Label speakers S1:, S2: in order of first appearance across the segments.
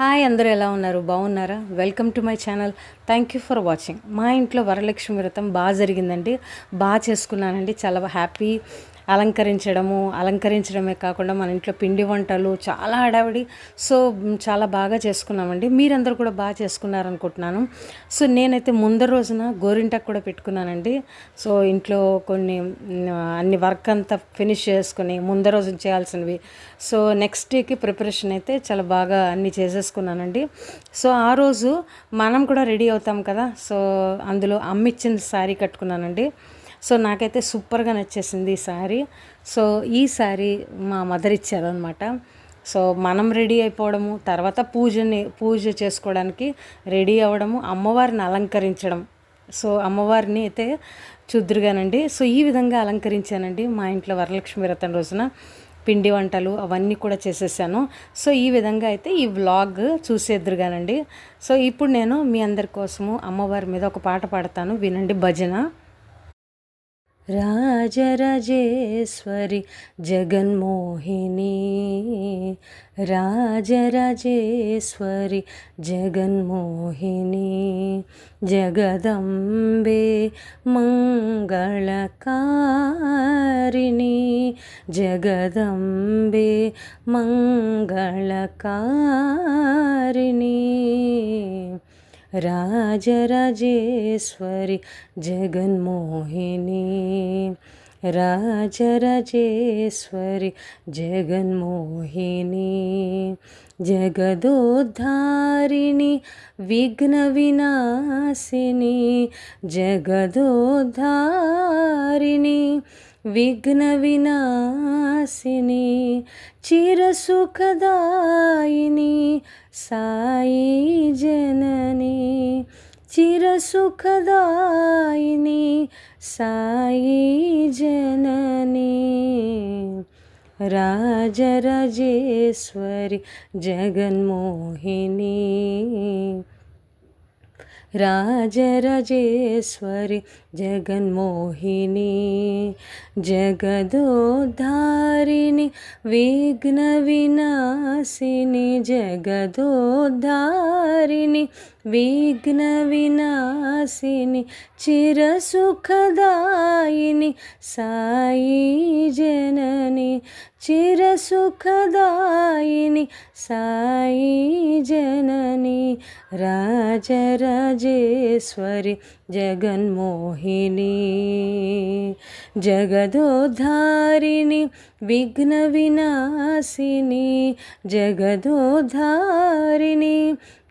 S1: Hi అందరూ ఎలా ఉన్నారు? బాగున్నారా? Welcome to my channel thank you for watching మా ఇంట్లో వరలక్ష్మి వ్రతం బాగా జరిగిందండి. బాగా చేసుకున్నానండి. చాలా హ్యాపీ అలంకరించడము అలంకరించడమే కాకుండా మన ఇంట్లో పిండి వంటలు చాలా హడావిడి. సో చాలా బాగా చేసుకున్నామండి. మీరందరూ కూడా బాగా చేసుకున్నారనుకుంటున్నాను. సో నేనైతే ముందర రోజున గోరింటాకు కూడా పెట్టుకున్నానండి. సో ఇంట్లో కొన్ని అన్ని వర్క్ అంతా ఫినిష్ చేసుకుని ముందర రోజు చేయాల్సినవి. సో నెక్స్ట్ డేకి ప్రిపరేషన్ అయితే చాలా బాగా అన్నీ చేసేసుకున్నానండి. సో ఆ రోజు మనం కూడా రెడీ అవుతాం కదా. సో అందులో అమ్మిచ్చిన శారీ కట్టుకున్నానండి. సో నాకైతే సూపర్గా నచ్చేసింది ఈ శారీ. సో ఈ శారీ మా మదర్ ఇచ్చారనమాట సో మనం రెడీ అయిపోవడము తర్వాత పూజని పూజ చేసుకోవడానికి రెడీ అవ్వడము అమ్మవారిని అలంకరించడం. సో అమ్మవారిని అయితే చూద్దురుగానండి సో ఈ విధంగా అలంకరించానండి మా ఇంట్లో వరలక్ష్మి వ్రతం రోజున. పిండి వంటలు అవన్నీ కూడా చేసేసాను. సో ఈ విధంగా అయితే ఈ వ్లాగ్ చూసేద్దురుగానండి సో ఇప్పుడు నేను మీ అందరి కోసము అమ్మవారి మీద ఒక పాట పాడతాను. వినండి భజన. राजराजेश्वरि जगन्मोहिनी। राजराजेश्वरि जगन्मोहिनी। जगदम्बे मङ्गलकारिणी। जगदम्बे मङ्गलकारिणी। రాజరాజేశ్వరి జగన్మోహిని. రాజరాజేశ్వరి జగన్మోహిని. జగదోద్ధారిణి విఘ్న వినాశిని. జగదోద్ధారిణి విఘ్న వినాశిని. చిరసుఖదాయిని సా సుఖదాయిని సాయి జనని. రాజరాజేశ్వరి జగన్మోహిని. రాజరాజేశ్వరి జగన్మోహిని. జగదోద్ధారిణి విఘ్న వినాశిని. జగదోద్ధారిణి విఘ్న వినాశిని చిరసుఖదాయిని సాయి జనని చిరసుఖదాయిని సాయి జనని రాజరాజేశ్వరి జగన్మోహిని జగదోధారిణి విఘ్న వినాశిని జగదోధారిణి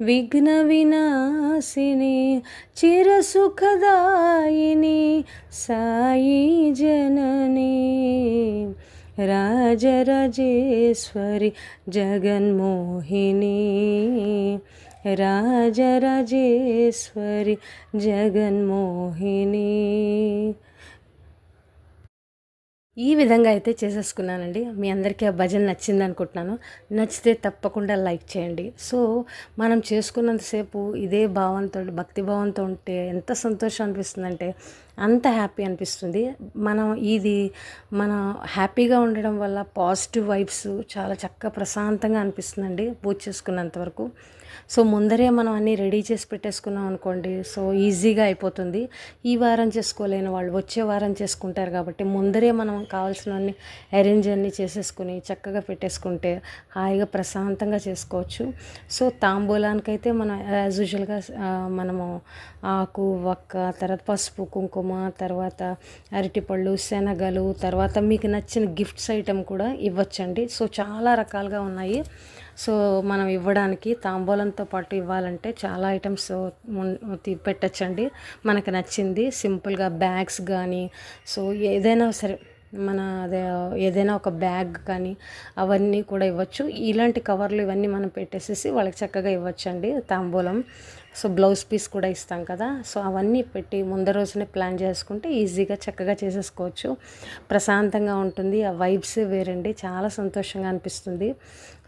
S1: విఘ్న వినా వినాశిని చిరసుఖదాయిని సాయి జనని. రాజరాజేశ్వరి జగన్మోహిని రాజరాజేశ్వరి జగన్మోహిని. ఈ విధంగా అయితే చేసేసుకున్నానండి. మీ అందరికీ ఆ భజన నచ్చింది అనుకుంటున్నాను. నచ్చితే తప్పకుండా లైక్ చేయండి. సో మనం చేసుకున్నంతసేపు ఇదే భావంతో భక్తి భావంతో ఉంటే ఎంత సంతోషం అనిపిస్తుందంటే అంత హ్యాపీ అనిపిస్తుంది. మనం ఇది మన హ్యాపీగా ఉండడం వల్ల పాజిటివ్ వైబ్స్ చాలా చక్కగా ప్రశాంతంగా అనిపిస్తుందండి పూజ చేసుకున్నంత వరకు. సో ముందరే మనం అన్నీ రెడీ చేసి పెట్టేసుకున్నాం అనుకోండి సో ఈజీగా అయిపోతుంది. ఈ వారం చేసుకోలేని వాళ్ళు వచ్చే వారం చేసుకుంటారు కాబట్టి ముందరే మనం కావాల్సినవన్నీ అరేంజ్ అన్నీ చేసేసుకుని చక్కగా పెట్టేసుకుంటే హాయిగా ప్రశాంతంగా చేసుకోవచ్చు. సో తాంబూలానికైతే మనం యాజ్ యూజువల్గా మనము ఆకు వక్క తర్వాత పసుపు కుంకుమ తర్వాత అరటిపళ్ళు శనగలు తర్వాత మీకు నచ్చిన గిఫ్ట్స్ ఐటెం కూడా ఇవ్వచ్చండి. సో చాలా రకాలుగా ఉన్నాయి. సో మనం ఇవ్వడానికి తాంబూలంతో పాటు ఇవ్వాలంటే చాలా ఐటమ్స్ పెట్టచ్చండి. మనకు నచ్చింది సింపుల్గా బ్యాగ్స్ కానీ సో ఏదైనా సరే మన అదే ఏదైనా ఒక బ్యాగ్ కానీ అవన్నీ కూడా ఇవ్వచ్చు. ఇలాంటి కవర్లు ఇవన్నీ మనం పెట్టేసేసి వాళ్ళకి చక్కగా ఇవ్వచ్చండి తాంబూలం. సో బ్లౌజ్ పీస్ కూడా ఇస్తాం కదా. సో అవన్నీ పెట్టి ముందు రోజునే ప్లాన్ చేసుకుంటే ఈజీగా చక్కగా చేసేసుకోవచ్చు. ప్రశాంతంగా ఉంటుంది. ఆ వైబ్స్ వేరండి. చాలా సంతోషంగా అనిపిస్తుంది.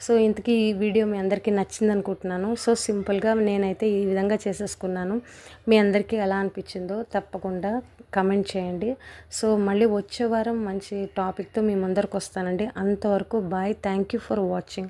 S1: సో ఇంతకీ ఈ వీడియో మీ అందరికీ నచ్చింది అనుకుంటున్నాను. సో సింపుల్గా నేనైతే ఈ విధంగా చేసేసుకున్నాను. మీ అందరికీ ఎలా అనిపించిందో తప్పకుండా కమెంట్ చేయండి. సో మళ్ళీ వచ్చే వారం మంచి టాపిక్తో మీ ముందరకు వస్తానండి. అంతవరకు bye. Thank you for watching.